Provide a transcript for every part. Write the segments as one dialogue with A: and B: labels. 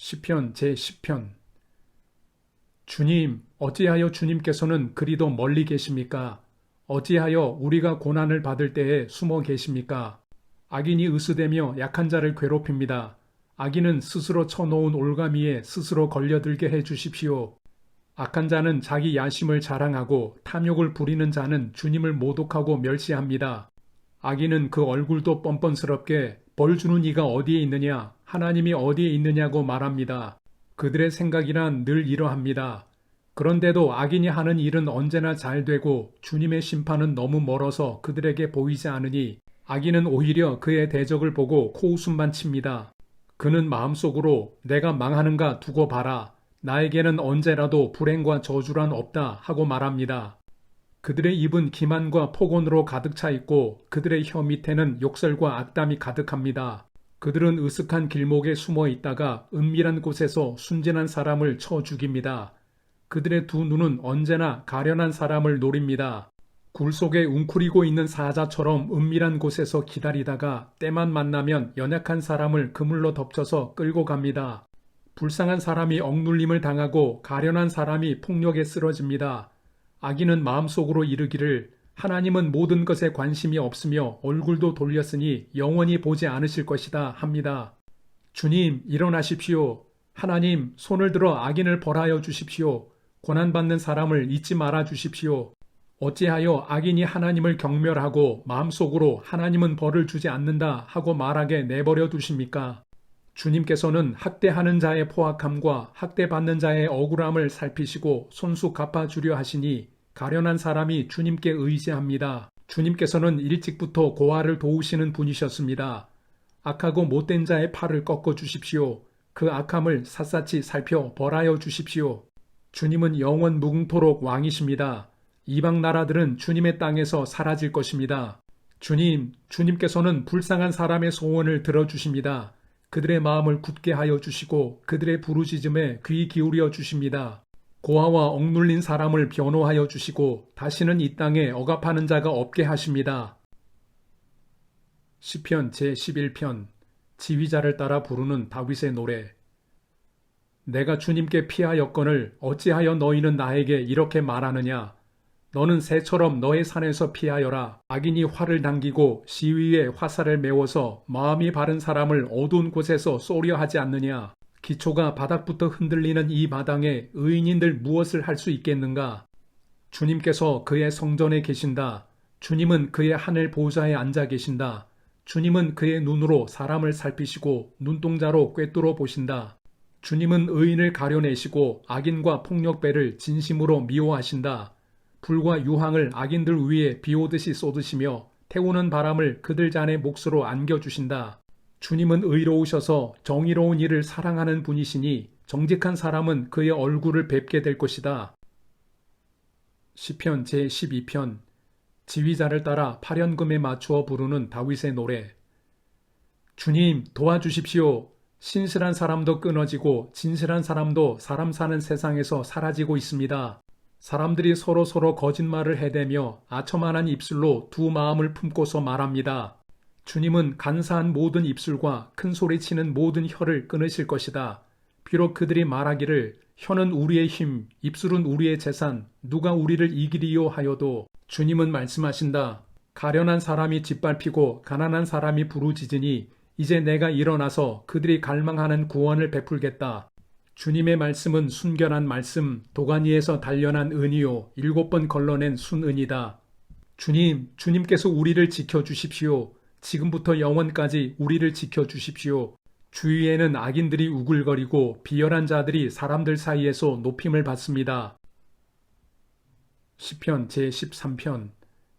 A: 시편 제10편 주님, 어찌하여 주님께서는 그리도 멀리 계십니까? 어찌하여 우리가 고난을 받을 때에 숨어 계십니까? 악인이 으스대며 약한 자를 괴롭힙니다. 악인은 스스로 쳐놓은 올가미에 스스로 걸려들게 해 주십시오. 악한 자는 자기 야심을 자랑하고 탐욕을 부리는 자는 주님을 모독하고 멸시합니다. 악인은 그 얼굴도 뻔뻔스럽게 벌 주는 이가 어디에 있느냐, 하나님이 어디에 있느냐고 말합니다. 그들의 생각이란 늘 이러합니다. 그런데도 악인이 하는 일은 언제나 잘 되고 주님의 심판은 너무 멀어서 그들에게 보이지 않으니 악인은 오히려 그의 대적을 보고 코웃음만 칩니다. 그는 마음속으로 내가 망하는가 두고 봐라. 나에게는 언제라도 불행과 저주란 없다 하고 말합니다. 그들의 입은 기만과 폭언으로 가득 차 있고 그들의 혀 밑에는 욕설과 악담이 가득합니다. 그들은 으슥한 길목에 숨어 있다가 은밀한 곳에서 순진한 사람을 쳐 죽입니다. 그들의 두 눈은 언제나 가련한 사람을 노립니다. 굴 속에 웅크리고 있는 사자처럼 은밀한 곳에서 기다리다가 때만 만나면 연약한 사람을 그물로 덮쳐서 끌고 갑니다. 불쌍한 사람이 억눌림을 당하고 가련한 사람이 폭력에 쓰러집니다. 악인은 마음속으로 이르기를 하나님은 모든 것에 관심이 없으며 얼굴도 돌렸으니 영원히 보지 않으실 것이다 합니다. 주님, 일어나십시오. 하나님, 손을 들어 악인을 벌하여 주십시오. 고난받는 사람을 잊지 말아 주십시오. 어찌하여 악인이 하나님을 경멸하고 마음속으로 하나님은 벌을 주지 않는다 하고 말하게 내버려 두십니까? 주님께서는 학대하는 자의 포악함과 학대받는 자의 억울함을 살피시고 손수 갚아주려 하시니 가련한 사람이 주님께 의지합니다. 주님께서는 일찍부터 고아를 도우시는 분이셨습니다. 악하고 못된 자의 팔을 꺾어 주십시오. 그 악함을 샅샅이 살펴 벌하여 주십시오. 주님은 영원 무궁토록 왕이십니다. 이방 나라들은 주님의 땅에서 사라질 것입니다. 주님, 주님께서는 불쌍한 사람의 소원을 들어주십니다. 그들의 마음을 굳게 하여 주시고 그들의 부르짖음에 귀 기울여 주십니다. 고아와 억눌린 사람을 변호하여 주시고 다시는 이 땅에 억압하는 자가 없게 하십니다. 시편 제11편 지휘자를 따라 부르는 다윗의 노래 내가 주님께 피하였거늘 어찌하여 너희는 나에게 이렇게 말하느냐 너는 새처럼 너의 산에서 피하여라. 악인이 활을 당기고 시위에 화살을 메워서 마음이 바른 사람을 어두운 곳에서 쏘려 하지 않느냐. 기초가 바닥부터 흔들리는 이 마당에 의인인들 무엇을 할 수 있겠는가? 주님께서 그의 성전에 계신다. 주님은 그의 하늘 보좌에 앉아 계신다. 주님은 그의 눈으로 사람을 살피시고 눈동자로 꿰뚫어 보신다. 주님은 의인을 가려내시고 악인과 폭력배를 진심으로 미워하신다. 불과 유황을 악인들 위에 비오듯이 쏟으시며 태우는 바람을 그들 잔의 몫으로 안겨주신다. 주님은 의로우셔서 정의로운 일을 사랑하는 분이시니 정직한 사람은 그의 얼굴을 뵙게 될 것이다. 시편 제12편 지휘자를 따라 파련금에 맞추어 부르는 다윗의 노래 주님 도와주십시오. 신실한 사람도 끊어지고 진실한 사람도 사람 사는 세상에서 사라지고 있습니다. 사람들이 서로 서로 거짓말을 해대며 아첨만한 입술로 두 마음을 품고서 말합니다. 주님은 간사한 모든 입술과 큰 소리치는 모든 혀를 끊으실 것이다. 비록 그들이 말하기를 혀는 우리의 힘, 입술은 우리의 재산, 누가 우리를 이기리요 하여도 주님은 말씀하신다. 가련한 사람이 짓밟히고 가난한 사람이 부르짖으니 이제 내가 일어나서 그들이 갈망하는 구원을 베풀겠다. 주님의 말씀은 순결한 말씀, 도가니에서 단련한 은이요, 일곱 번 걸러낸 순은이다. 주님, 주님께서 우리를 지켜주십시오. 지금부터 영원까지 우리를 지켜주십시오. 주위에는 악인들이 우글거리고 비열한 자들이 사람들 사이에서 높임을 받습니다. 시편 제13편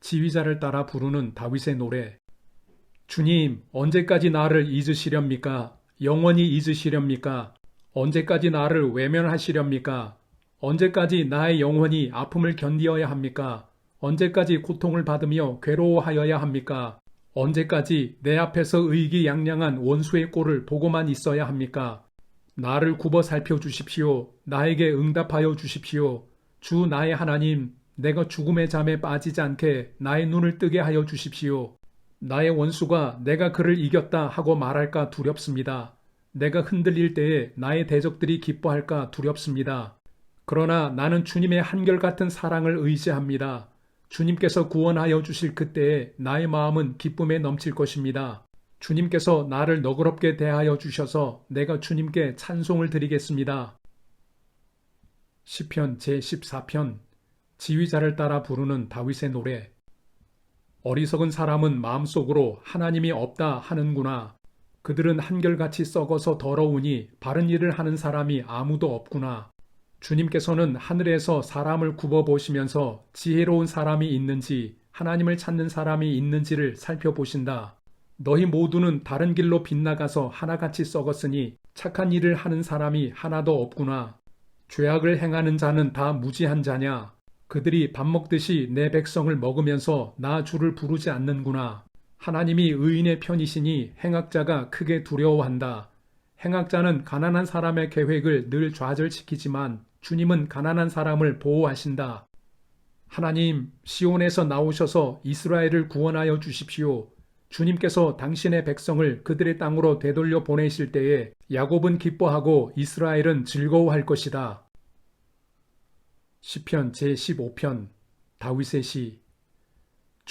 A: 지휘자를 따라 부르는 다윗의 노래 주님, 언제까지 나를 잊으시렵니까? 영원히 잊으시렵니까? 언제까지 나를 외면하시렵니까? 언제까지 나의 영혼이 아픔을 견디어야 합니까? 언제까지 고통을 받으며 괴로워하여야 합니까? 언제까지 내 앞에서 의기양양한 원수의 꼴을 보고만 있어야 합니까? 나를 굽어 살펴주십시오. 나에게 응답하여 주십시오. 주 나의 하나님, 내가 죽음의 잠에 빠지지 않게 나의 눈을 뜨게 하여 주십시오. 나의 원수가 내가 그를 이겼다 하고 말할까 두렵습니다. 내가 흔들릴 때에 나의 대적들이 기뻐할까 두렵습니다. 그러나 나는 주님의 한결같은 사랑을 의지합니다. 주님께서 구원하여 주실 그때에 나의 마음은 기쁨에 넘칠 것입니다. 주님께서 나를 너그럽게 대하여 주셔서 내가 주님께 찬송을 드리겠습니다. 시편 제14편 지휘자를 따라 부르는 다윗의 노래 어리석은 사람은 마음속으로 하나님이 없다 하는구나. 그들은 한결같이 썩어서 더러우니 바른 일을 하는 사람이 아무도 없구나. 주님께서는 하늘에서 사람을 굽어 보시면서 지혜로운 사람이 있는지 하나님을 찾는 사람이 있는지를 살펴보신다. 너희 모두는 다른 길로 빗나가서 하나같이 썩었으니 착한 일을 하는 사람이 하나도 없구나. 죄악을 행하는 자는 다 무지한 자냐? 그들이 밥 먹듯이 내 백성을 먹으면서 나 주를 부르지 않는구나. 하나님이 의인의 편이시니 행악자가 크게 두려워한다. 행악자는 가난한 사람의 계획을 늘 좌절시키지만 주님은 가난한 사람을 보호하신다. 하나님, 시온에서 나오셔서 이스라엘을 구원하여 주십시오. 주님께서 당신의 백성을 그들의 땅으로 되돌려 보내실 때에 야곱은 기뻐하고 이스라엘은 즐거워할 것이다. 시편 제15편 다윗의 시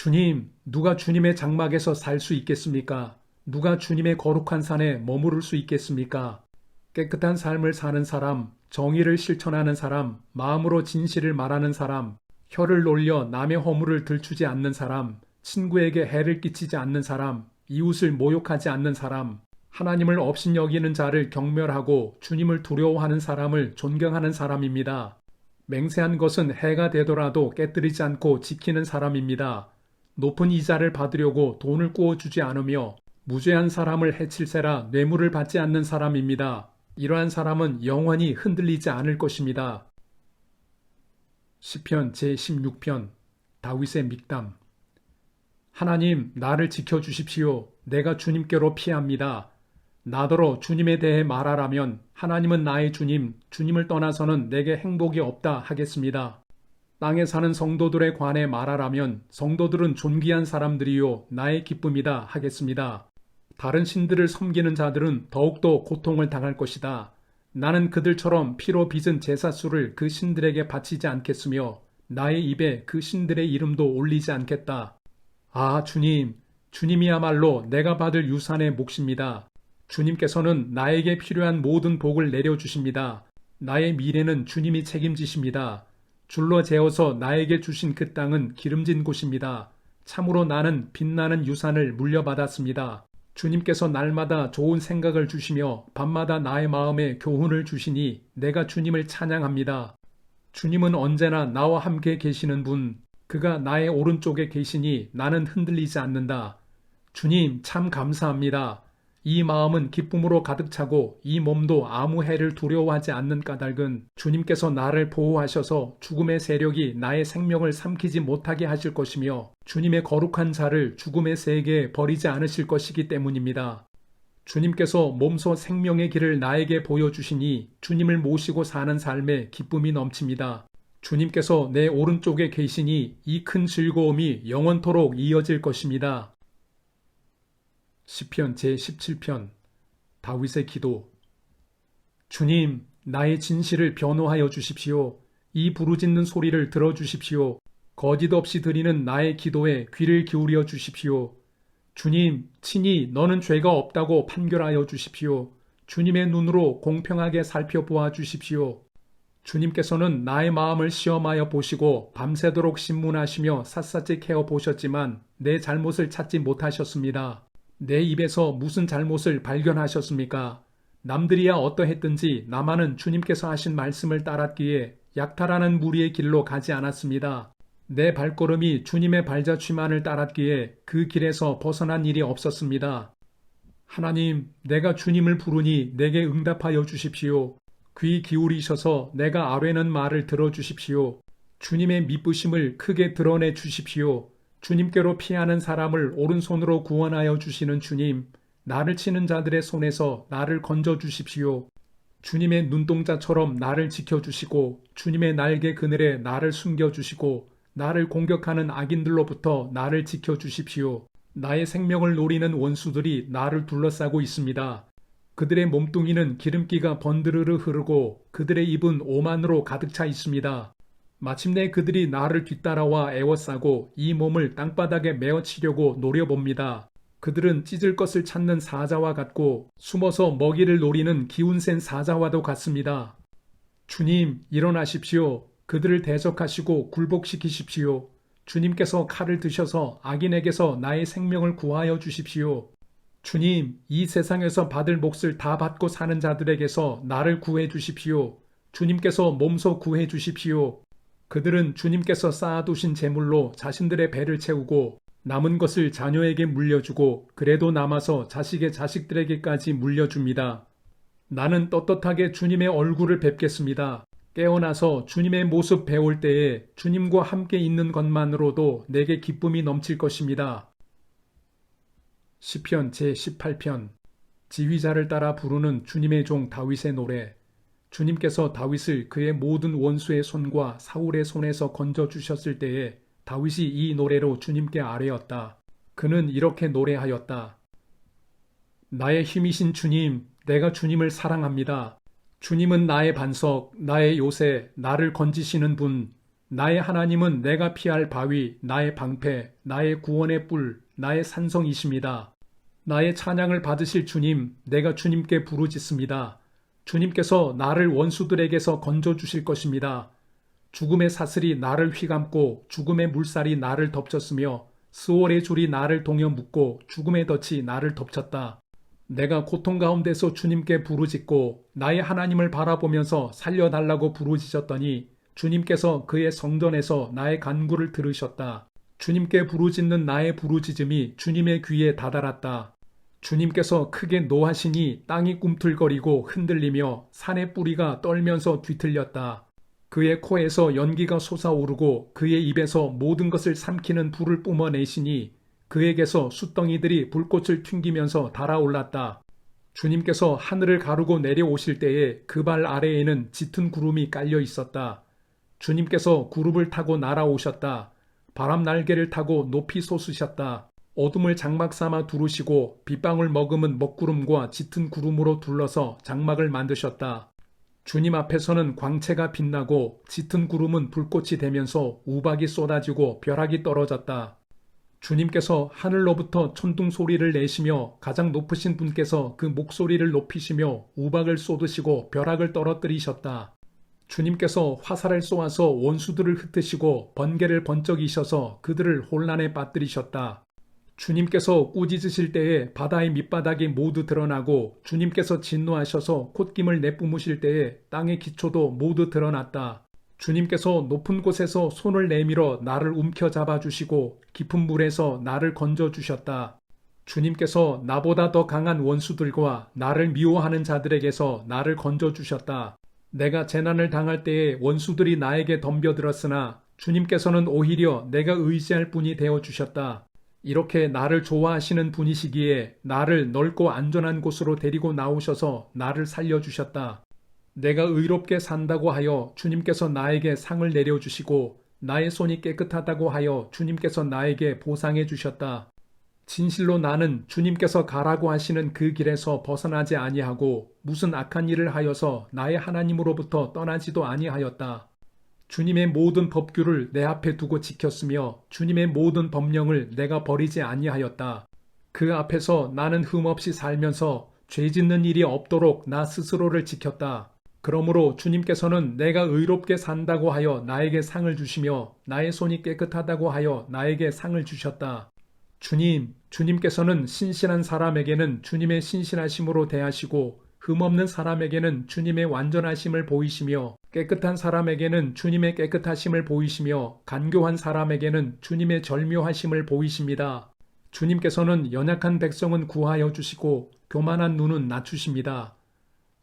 A: 주님, 누가 주님의 장막에서 살 수 있겠습니까? 누가 주님의 거룩한 산에 머무를 수 있겠습니까? 깨끗한 삶을 사는 사람, 정의를 실천하는 사람, 마음으로 진실을 말하는 사람, 혀를 놀려 남의 허물을 들추지 않는 사람, 친구에게 해를 끼치지 않는 사람, 이웃을 모욕하지 않는 사람, 하나님을 업신여기는 자를 경멸하고 주님을 두려워하는 사람을 존경하는 사람입니다. 맹세한 것은 해가 되더라도 깨뜨리지 않고 지키는 사람입니다. 높은 이자를 받으려고 돈을 꾸어주지 않으며 무죄한 사람을 해칠세라 뇌물을 받지 않는 사람입니다. 이러한 사람은 영원히 흔들리지 않을 것입니다. 시편 제16편 다윗의 믹담 하나님 나를 지켜 주십시오. 내가 주님께로 피합니다. 나더러 주님에 대해 말하라면 하나님은 나의 주님, 주님을 떠나서는 내게 행복이 없다 하겠습니다. 땅에 사는 성도들에 관해 말하라면 성도들은 존귀한 사람들이요 나의 기쁨이다 하겠습니다. 다른 신들을 섬기는 자들은 더욱더 고통을 당할 것이다. 나는 그들처럼 피로 빚은 제사수를 그 신들에게 바치지 않겠으며 나의 입에 그 신들의 이름도 올리지 않겠다. 아, 주님, 주님이야말로 내가 받을 유산의 몫입니다. 주님께서는 나에게 필요한 모든 복을 내려주십니다. 나의 미래는 주님이 책임지십니다. 줄로 재어서 나에게 주신 그 땅은 기름진 곳입니다. 참으로 나는 빛나는 유산을 물려받았습니다. 주님께서 날마다 좋은 생각을 주시며 밤마다 나의 마음에 교훈을 주시니 내가 주님을 찬양합니다. 주님은 언제나 나와 함께 계시는 분, 그가 나의 오른쪽에 계시니 나는 흔들리지 않는다. 주님 참 감사합니다. 이 마음은 기쁨으로 가득 차고 이 몸도 아무 해를 두려워하지 않는 까닭은 주님께서 나를 보호하셔서 죽음의 세력이 나의 생명을 삼키지 못하게 하실 것이며 주님의 거룩한 자를 죽음의 세계에 버리지 않으실 것이기 때문입니다. 주님께서 몸소 생명의 길을 나에게 보여주시니 주님을 모시고 사는 삶에 기쁨이 넘칩니다. 주님께서 내 오른쪽에 계시니 이 큰 즐거움이 영원토록 이어질 것입니다. 시편 제17편 다윗의 기도 주님 나의 진실을 변호하여 주십시오. 이 부르짖는 소리를 들어 주십시오. 거짓 없이 드리는 나의 기도에 귀를 기울여 주십시오. 주님 친히 너는 죄가 없다고 판결하여 주십시오. 주님의 눈으로 공평하게 살펴보아 주십시오. 주님께서는 나의 마음을 시험하여 보시고 밤새도록 신문하시며 샅샅이 캐어 보셨지만 내 잘못을 찾지 못하셨습니다. 내 입에서 무슨 잘못을 발견하셨습니까? 남들이야 어떠했든지 나만은 주님께서 하신 말씀을 따랐기에 약탈하는 무리의 길로 가지 않았습니다. 내 발걸음이 주님의 발자취만을 따랐기에 그 길에서 벗어난 일이 없었습니다. 하나님, 내가 주님을 부르니 내게 응답하여 주십시오. 귀 기울이셔서 내가 아뢰는 말을 들어 주십시오. 주님의 미쁘심을 크게 드러내 주십시오. 주님께로 피하는 사람을 오른손으로 구원하여 주시는 주님, 나를 치는 자들의 손에서 나를 건져 주십시오. 주님의 눈동자처럼 나를 지켜주시고 주님의 날개 그늘에 나를 숨겨주시고 나를 공격하는 악인들로부터 나를 지켜주십시오. 나의 생명을 노리는 원수들이 나를 둘러싸고 있습니다. 그들의 몸뚱이는 기름기가 번드르르 흐르고 그들의 입은 오만으로 가득 차 있습니다. 마침내 그들이 나를 뒤따라와 애워싸고 이 몸을 땅바닥에 메어치려고 노려봅니다. 그들은 찢을 것을 찾는 사자와 같고 숨어서 먹이를 노리는 기운센 사자와도 같습니다. 주님, 일어나십시오. 그들을 대적하시고 굴복시키십시오. 주님께서 칼을 드셔서 악인에게서 나의 생명을 구하여 주십시오. 주님, 이 세상에서 받을 몫을 다 받고 사는 자들에게서 나를 구해 주십시오. 주님께서 몸소 구해 주십시오. 그들은 주님께서 쌓아두신 재물로 자신들의 배를 채우고 남은 것을 자녀에게 물려주고 그래도 남아서 자식의 자식들에게까지 물려줍니다. 나는 떳떳하게 주님의 얼굴을 뵙겠습니다. 깨어나서 주님의 모습 배울 때에 주님과 함께 있는 것만으로도 내게 기쁨이 넘칠 것입니다. 시편 제18편 지휘자를 따라 부르는 주님의 종 다윗의 노래 주님께서 다윗을 그의 모든 원수의 손과 사울의 손에서 건져 주셨을 때에 다윗이 이 노래로 주님께 아뢰었다. 그는 이렇게 노래하였다. 나의 힘이신 주님, 내가 주님을 사랑합니다. 주님은 나의 반석, 나의 요새, 나를 건지시는 분. 나의 하나님은 내가 피할 바위, 나의 방패, 나의 구원의 뿔, 나의 산성이십니다. 나의 찬양을 받으실 주님, 내가 주님께 부르짖습니다. 주님께서 나를 원수들에게서 건져 주실 것입니다. 죽음의 사슬이 나를 휘감고 죽음의 물살이 나를 덮쳤으며 스월의 줄이 나를 동여 묶고 죽음의 덫이 나를 덮쳤다. 내가 고통 가운데서 주님께 부르짖고 나의 하나님을 바라보면서 살려달라고 부르짖었더니 주님께서 그의 성전에서 나의 간구를 들으셨다. 주님께 부르짖는 나의 부르짖음이 주님의 귀에 다다랐다. 주님께서 크게 노하시니 땅이 꿈틀거리고 흔들리며 산의 뿌리가 떨면서 뒤틀렸다. 그의 코에서 연기가 솟아오르고 그의 입에서 모든 것을 삼키는 불을 뿜어내시니 그에게서 숫덩이들이 불꽃을 튕기면서 달아올랐다. 주님께서 하늘을 가르고 내려오실 때에 그 발 아래에는 짙은 구름이 깔려 있었다. 주님께서 구름을 타고 날아오셨다. 바람 날개를 타고 높이 솟으셨다. 어둠을 장막 삼아 두르시고 빗방울 머금은 먹구름과 짙은 구름으로 둘러서 장막을 만드셨다. 주님 앞에서는 광채가 빛나고 짙은 구름은 불꽃이 되면서 우박이 쏟아지고 벼락이 떨어졌다. 주님께서 하늘로부터 천둥 소리를 내시며 가장 높으신 분께서 그 목소리를 높이시며 우박을 쏟으시고 벼락을 떨어뜨리셨다. 주님께서 화살을 쏘아서 원수들을 흩으시고 번개를 번쩍이셔서 그들을 혼란에 빠뜨리셨다. 주님께서 꾸짖으실 때에 바다의 밑바닥이 모두 드러나고 주님께서 진노하셔서 콧김을 내뿜으실 때에 땅의 기초도 모두 드러났다. 주님께서 높은 곳에서 손을 내밀어 나를 움켜 잡아 주시고 깊은 물에서 나를 건져 주셨다. 주님께서 나보다 더 강한 원수들과 나를 미워하는 자들에게서 나를 건져 주셨다. 내가 재난을 당할 때에 원수들이 나에게 덤벼들었으나 주님께서는 오히려 내가 의지할 분이 되어 주셨다. 이렇게 나를 좋아하시는 분이시기에 나를 넓고 안전한 곳으로 데리고 나오셔서 나를 살려주셨다. 내가 의롭게 산다고 하여 주님께서 나에게 상을 내려주시고 나의 손이 깨끗하다고 하여 주님께서 나에게 보상해 주셨다. 진실로 나는 주님께서 가라고 하시는 그 길에서 벗어나지 아니하고 무슨 악한 일을 하여서 나의 하나님으로부터 떠나지도 아니하였다. 주님의 모든 법규를 내 앞에 두고 지켰으며 주님의 모든 법령을 내가 버리지 아니하였다. 그 앞에서 나는 흠없이 살면서 죄 짓는 일이 없도록 나 스스로를 지켰다. 그러므로 주님께서는 내가 의롭게 산다고 하여 나에게 상을 주시며 나의 손이 깨끗하다고 하여 나에게 상을 주셨다. 주님, 주님께서는 신실한 사람에게는 주님의 신실하심으로 대하시고 흠없는 사람에게는 주님의 완전하심을 보이시며 깨끗한 사람에게는 주님의 깨끗하심을 보이시며 간교한 사람에게는 주님의 절묘하심을 보이십니다. 주님께서는 연약한 백성은 구하여 주시고 교만한 눈은 낮추십니다.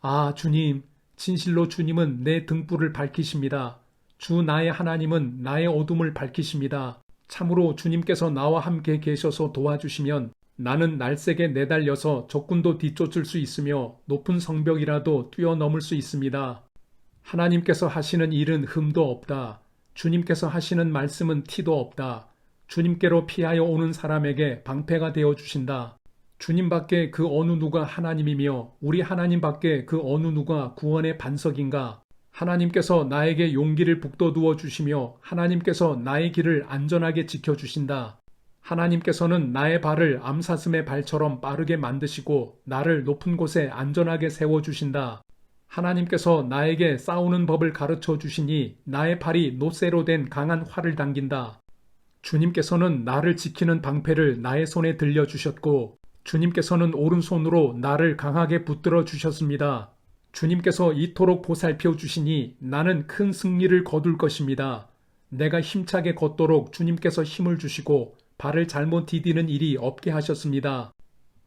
A: 아, 주님, 진실로 주님은 내 등불을 밝히십니다. 주 나의 하나님은 나의 어둠을 밝히십니다. 참으로 주님께서 나와 함께 계셔서 도와주시면 나는 날쌔게 내달려서 적군도 뒤쫓을 수 있으며 높은 성벽이라도 뛰어넘을 수 있습니다. 하나님께서 하시는 일은 흠도 없다. 주님께서 하시는 말씀은 티도 없다. 주님께로 피하여 오는 사람에게 방패가 되어 주신다. 주님 밖에 그 어느 누가 하나님이며 우리 하나님 밖에 그 어느 누가 구원의 반석인가? 하나님께서 나에게 용기를 북돋우어 주시며 하나님께서 나의 길을 안전하게 지켜 주신다. 하나님께서는 나의 발을 암사슴의 발처럼 빠르게 만드시고 나를 높은 곳에 안전하게 세워 주신다. 하나님께서 나에게 싸우는 법을 가르쳐 주시니 나의 팔이 노쇠로 된 강한 활을 당긴다. 주님께서는 나를 지키는 방패를 나의 손에 들려 주셨고 주님께서는 오른손으로 나를 강하게 붙들어 주셨습니다. 주님께서 이토록 보살펴 주시니 나는 큰 승리를 거둘 것입니다. 내가 힘차게 걷도록 주님께서 힘을 주시고 발을 잘못 디디는 일이 없게 하셨습니다.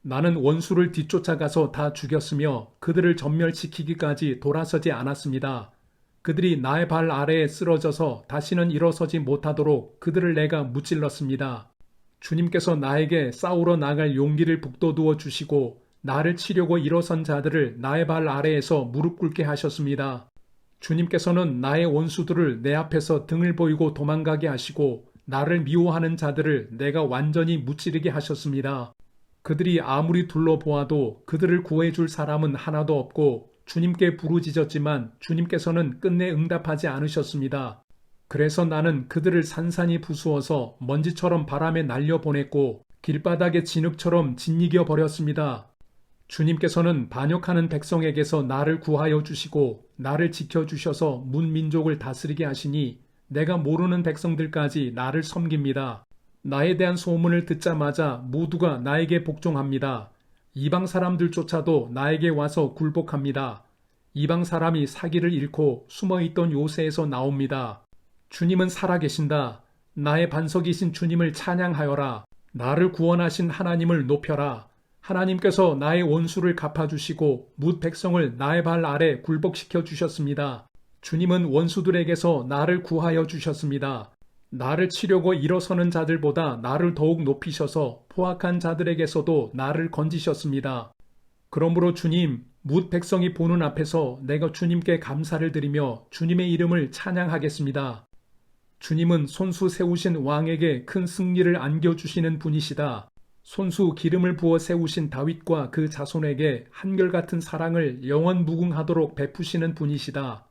A: 나는 원수를 뒤쫓아가서 다 죽였으며 그들을 전멸시키기까지 돌아서지 않았습니다. 그들이 나의 발 아래에 쓰러져서 다시는 일어서지 못하도록 그들을 내가 무찔렀습니다. 주님께서 나에게 싸우러 나갈 용기를 북돋우어 주시고 나를 치려고 일어선 자들을 나의 발 아래에서 무릎 꿇게 하셨습니다. 주님께서는 나의 원수들을 내 앞에서 등을 보이고 도망가게 하시고 나를 미워하는 자들을 내가 완전히 무찌르게 하셨습니다. 그들이 아무리 둘러보아도 그들을 구해줄 사람은 하나도 없고 주님께 부르짖었지만 주님께서는 끝내 응답하지 않으셨습니다. 그래서 나는 그들을 산산이 부수어서 먼지처럼 바람에 날려보냈고 길바닥의 진흙처럼 짓이겨 버렸습니다. 주님께서는 반역하는 백성에게서 나를 구하여 주시고 나를 지켜 주셔서 문민족을 다스리게 하시니 내가 모르는 백성들까지 나를 섬깁니다. 나에 대한 소문을 듣자마자 모두가 나에게 복종합니다. 이방 사람들조차도 나에게 와서 굴복합니다. 이방 사람이 사기를 잃고 숨어 있던 요새에서 나옵니다. 주님은 살아계신다. 나의 반석이신 주님을 찬양하여라. 나를 구원하신 하나님을 높여라. 하나님께서 나의 원수를 갚아주시고 뭇 백성을 나의 발 아래 굴복시켜 주셨습니다. 주님은 원수들에게서 나를 구하여 주셨습니다. 나를 치려고 일어서는 자들보다 나를 더욱 높이셔서 포악한 자들에게서도 나를 건지셨습니다. 그러므로 주님, 뭇 백성이 보는 앞에서 내가 주님께 감사를 드리며 주님의 이름을 찬양하겠습니다. 주님은 손수 세우신 왕에게 큰 승리를 안겨주시는 분이시다. 손수 기름을 부어 세우신 다윗과 그 자손에게 한결같은 사랑을 영원 무궁하도록 베푸시는 분이시다.